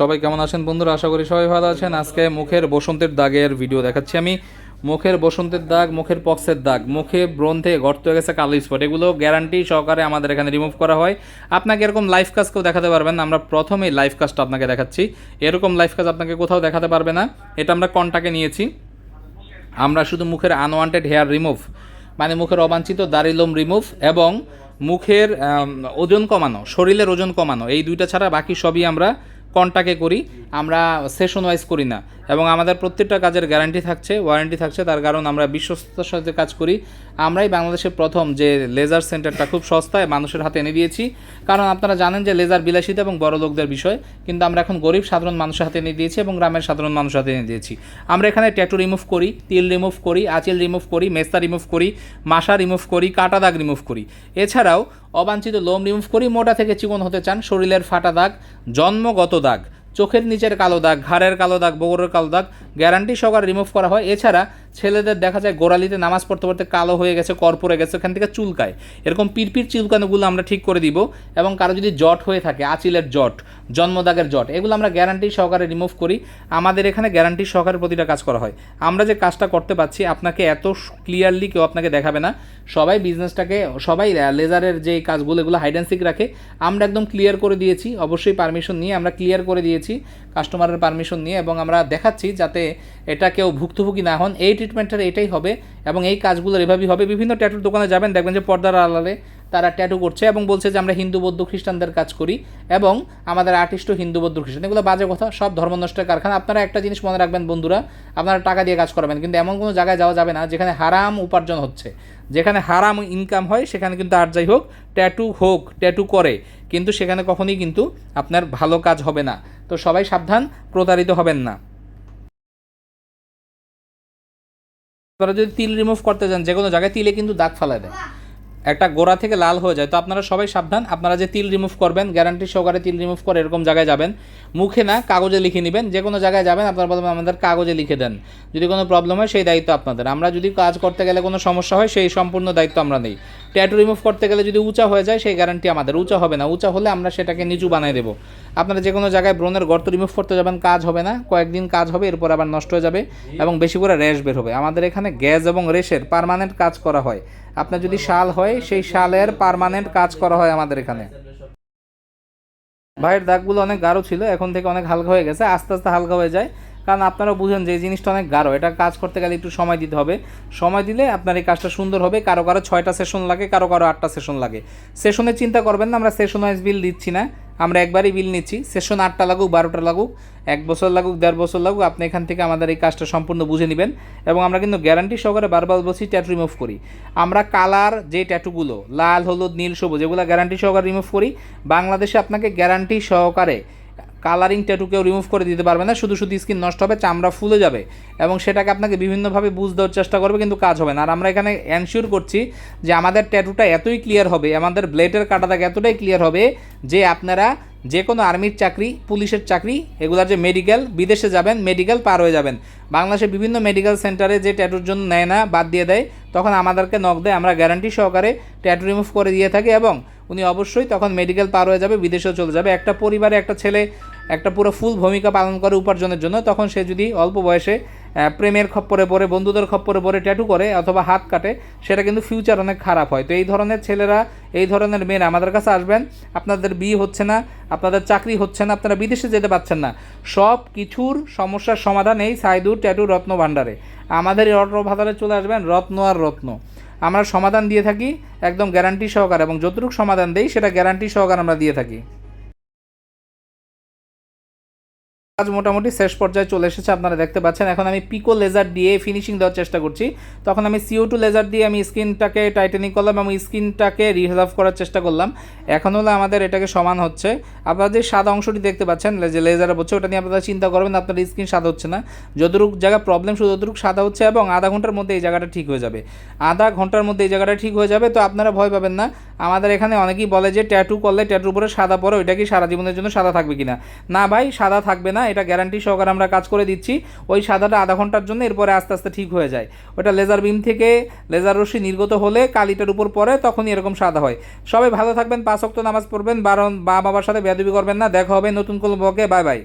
সবাই কেমন আছেন বন্ধুরা? আশা করি সবাই ভালো আছেন। আজকে মুখের বসন্তের দাগের ভিডিও দেখাচ্ছি আমি। মুখের বসন্তের দাগ, মুখের পক্সের দাগ, মুখে ব্রণ থেকে গর্ত হয়ে গেছে কালো স্পট এগুলো গ্যারান্টি সহকারে আমাদের এখানে রিমুভ করা হয়। আপনাকে এরকম লাইফ কাজকেও দেখাতে পারবেন আমরা প্রথমেই লাইফ কাজটা আপনাকে দেখাচ্ছি। এরকম লাইফ কাজ আপনাকে কোথাও দেখাতে পারবে না। এটা আমরা কন্টাকে নিয়েছি। আমরা শুধু মুখের আনওয়ান্টেড হেয়ার রিমুভ মানে মুখের অবাঞ্ছিত দাড়িলোম রিমুভ এবং মুখের ওজন কমানো, শরীরের ওজন কমানো, এই দুইটা ছাড়া বাকি সবই আমরা কন্টাকে করি, আমরা সেশন ওয়াইজ করি না। এবং আমাদের প্রত্যেকটা কাজের গ্যারান্টি থাকছে ওয়ারেন্টি থাকছে, তার কারণ আমরা বিশ্বস্ততার সাথে কাজ করি। আমরাই বাংলাদেশের প্রথম যে লেজার সেন্টারটা খুব সস্তায় মানুষের হাতে এনে দিয়েছি। কারণ আপনারা জানেন যে লেজার বিলাসিতা এবং বড় লোকদের বিষয়, কিন্তু আমরা এখন গরিব সাধারণ মানুষের হাতে এনে দিয়েছি এবং গ্রামের সাধারণ মানুষের হাতে এনে দিয়েছি। আমরা এখানে ট্যাটু রিমুভ করি, তিল রিমুভ করি, আঁচিল রিমুভ করি, মেস্তা রিমুভ করি, মাসা রিমুভ করি, কাটা দাগ রিমুভ করি। এছাড়াও অবাঞ্ছিত লোম রিমুভ করি মোটা থেকে চিকন হতে চান শরীরের ফাটা দাগ, জন্মগত দাগ, চোখের নিচের কালো দাগ, ঘাড়ের কালো দাগ, বগরের কালো দাগ, গ্যারান্টি সহকারে রিমুভ করা হয়। এছাড়া ছেলেদের দেখা যায় গোড়ালিতে নামাজ পড়তে পড়তে কালো হয়ে গেছে, কর্পরে গেছে, ওখান থেকে চুলকায়। এরকম পিরপির চুলকানোগুলো আমরা ঠিক করে দিব। এবং কারও যদি জট হয়ে থাকে, আচিলের জট, জন্মদাগের জট, এগুলো আমরা গ্যারান্টি সহকারে রিমুভ করি। আমাদের এখানে গ্যারান্টি সহকারে প্রতিটা কাজ করা হয়। আমরা যে কাজটা করতে পারছি, আপনাকে এত ক্লিয়ারলি কেউ আপনাকে দেখাবে না। সবাই বিজনেসটাকে সবাই লেজারের যে কাজগুলো, এগুলো হাইড অ্যান্ড সিক রাখে। আমরা একদম ক্লিয়ার করে দিয়েছি। অবশ্যই পারমিশন নিয়ে আমরা ক্লিয়ার করে দিয়েছি। কাস্টমারের পারমিশন নিয়ে এবং আমরা দেখাচ্ছি যাতে এটা কেউ ভুক্তভোগী না হন। এই ট্রিটমেন্টটার এটাই হবে এবং এই কাজগুলোর এভাবেই হবে। বিভিন্ন ট্যাটুর দোকানে যাবেন, দেখবেন যে পর্দার আলালে তারা ট্যাটু করছে এবং বলছে যে আমরা হিন্দু, বৌদ্ধ, খ্রিস্টানদের কাজ করি এবং আমাদের আর্টিস্টও হিন্দু, বৌদ্ধ, খ্রিস্টান। এগুলো বাজে কথা, সব ধর্মনষ্টের কারখানা। আপনারা একটা জিনিস মনে রাখবেন বন্ধুরা, আপনারা টাকা দিয়ে কাজ করাবেন, কিন্তু এমন কোনো জায়গায় যাওয়া যাবে না যেখানে হারাম উপার্জন হচ্ছে। যেখানে হারাম ইনকাম হয়, সেখানে কিন্তু আর যাই হোক ট্যাটু হোক ট্যাটু করে, কিন্তু সেখানে কখনোই কিন্তু আপনার ভালো কাজ হবে না। তো সবাই সাবধান, প্রতারিত হবেন না। আপনারা যদি তিল রিমুভ করতে যান, যে কোনো জায়গায় তিলে কিন্তু দাগ ফালায় দেয়। একটা গোড়া থেকে লাল হয়ে যায়। তো আপনারা সবাই সাবধান। আপনারা যে তিল রিমুভ করবেন গ্যারান্টি সহকারে তিল রিমুভ করে এরকম জায়গায় যাবেন। মুখে না, কাগজে লিখে নেবেন। যে কোনো জায়গায় যাবেন, আপনারা বলবেন আমাদের কাগজে লিখে দেন। যদি কোনো প্রবলেম হয়, সেই দায়িত্ব আপনাদের। আমরা যদি কাজ করতে গেলে কোনো সমস্যা হয়, সেই সম্পূর্ণ দায়িত্ব আমরা নেই। ট্যাটু রিমুভ করতে গেলে যদি উঁচা হয়ে যায়, সেই গ্যারান্টি আমাদের। উঁচা হবে না। উঁচা হলে আমরা সেটাকে নিচু বানিয়ে দেবো। আপনারা যে কোনো জায়গায় ব্রণের গর্ত রিমুভ করতে যাবেন, কাজ হবে না। কয়েকদিন কাজ হবে, এরপর আবার নষ্ট হয়ে যাবে এবং বেশি করে র্যাশ বের হবে। আমাদের এখানে গ্যাস এবং রেশের পারমানেন্ট কাজ করা হয়। আপনার যদি শাল হয়, সেই শালের পারমানেন্ট কাজ করা হয় আমাদের এখানে। ভাইয়ের দাগগুলো অনেক গাঢ় ছিল, এখন থেকে অনেক হালকা হয়ে গেছে, আস্তে আস্তে হালকা হয়ে যায়। কারণ আপনারা বুঝেন যে এই জিনিসটা অনেক গাঢ়। এটা কাজ করতে গেলে একটু সময় দিতে হবে। সময় দিলে আপনার এই কাজটা সুন্দর হবে। কারও কারও ছয়টা সেশন লাগে, কারও কারও আটটা সেশন লাগে। সেশনের চিন্তা করবেন না, আমরা সেশন ওয়াইজ বিল দিচ্ছি না। আমরা একবারই বিল নিচ্ছি। সেশন আটটা লাগুক, বারোটা লাগুক, এক বছর লাগুক, দেড় বছর লাগুক, আপনি এখান থেকে আমাদের এই কাজটা সম্পূর্ণ বুঝে নেবেন এবং আমরা কিন্তু গ্যারান্টি সহকারে বারবার বলছি ট্যাটু রিমুভ করি। আমরা কালার যে ট্যাটুগুলো লাল, হলুদ, নীল, সবুজ, এগুলো গ্যারান্টি সহকারে রিমুভ করি। বাংলাদেশে আপনাকে গ্যারান্টি সহকারে কালারিং ট্যাটুকেও রিমুভ করে দিতে পারবে না, শুধু শুধু স্কিন নষ্ট হবে, চামড়া ফুলে যাবে এবং সেটাকে আপনাকে বিভিন্নভাবে বুঝ দেওয়ার চেষ্টা করবে, কিন্তু কাজ হবে না। আর আমরা এখানে এনশিওর করছি যে আমাদের ট্যাটুটা এতই ক্লিয়ার হবে, আমাদের ব্লেডের কাটাটাকে এতটাই ক্লিয়ার হবে যে আপনারা যে কোনো আর্মির চাকরি, পুলিশের চাকরি, এগুলার যে মেডিকেল বিদেশে যাবেন মেডিকেল পার হয়ে যাবেন। বাংলাদেশে বিভিন্ন মেডিকেল সেন্টারে যে ট্যাটুর জন্য নেয় না, বাদ দিয়ে দেয়, তখন আমাদেরকে নক দেয়, আমরা গ্যারান্টি সহকারে ট্যাটু রিমুভ করে দিয়ে থাকি এবং উনি অবশ্যই তখন মেডিকেল পার হয়ে যাবে, বিদেশেও চলে যাবে। একটা পরিবারে একটা ছেলে, একটা পুরো ফুল ভূমিকা পালন করে উপার্জনের জন্য, তখন সে যদি অল্প বয়সে প্রেমের খপ্পরে পড়ে, বন্ধুদের খপ্পরে পড়ে ট্যাটু করে অথবা হাত কাটে, সেটা কিন্তু ফিউচার অনেক খারাপ হয়। তো এই ধরনের ছেলেরা, এই ধরনের মেয়েরা আমাদের কাছে আসবেন। আপনাদের বিয়ে হচ্ছে না, আপনাদের চাকরি হচ্ছে না, আপনারা বিদেশে যেতে পারছেন না। সব কিছুর সমস্যার সমাধান এই সাইদুর ট্যাটু রত্ন ভাণ্ডারে। আমাদের এই রত্ন ভাণ্ডারে চলে আসবেন, রত্ন আর রত্ন। আমরা সমাধান দিয়ে থাকি, একদম গ্যারান্টি সহকারে এবং যতটুকু সমাধান দেই, সেটা গ্যারান্টি সহকারে আমরা দিয়ে থাকি। কাজ মোটামুটি শেষ পর্যায়ে চলে এসেছে, আপনারা দেখতে পাচ্ছেন। এখন আমি পিকো লেজার দিয়ে ফিনিশিং দেওয়ার চেষ্টা করছি। তখন আমি সিও টু লেজার দিয়ে আমি স্কিনটাকে টাইটেনিং করলাম এবং স্কিনটাকে রিজার্ভ করার চেষ্টা করলাম। এখন হলো আমাদের এটাকে সমান হচ্ছে। আপনারা যে সাদা অংশটি দেখতে পাচ্ছেন যে লেজারে বলছে ওটা নিয়ে আপনারা চিন্তা করবেন, আপনার স্কিন সাদা হচ্ছে না। যতটুকু জায়গা প্রবলেম শুধু ততটুকু সাদা হচ্ছে এবং আধা ঘণ্টার মধ্যে এই জায়গাটা ঠিক হয়ে যাবে। আধা ঘণ্টার মধ্যে এই জায়গাটা ঠিক হয়ে যাবে, তো আপনারা ভয় পাবেন না। আমাদের এখানে অনেকেই বলে যে ট্যাটু করলে ট্যাটুর উপরে সাদা পরে ওইটা কি সারা জীবনের জন্য সাদা থাকবে কিনা? না ভাই, সাদা থাকবে না। এটা গ্যারান্টি সহকারে আমরা কাজ করে দিচ্ছি। ওই সাদাটা আধা ঘণ্টার জন্য এরপরে আস্তে আস্তে ঠিক হয়ে যায়। ওটা লেজার বিম থেকে লেজার রশ্মি নির্গত হলে কালিটার উপর পরে তখনই এরকম সাদা হয়। সবাই ভালো থাকবেন, পাঁচ অক্ট নামাজ পড়বেন, বারণ বা বাবার সাথে বেদবি করবেন না। দেখা হবে নতুন কোনো বকে বাই বাই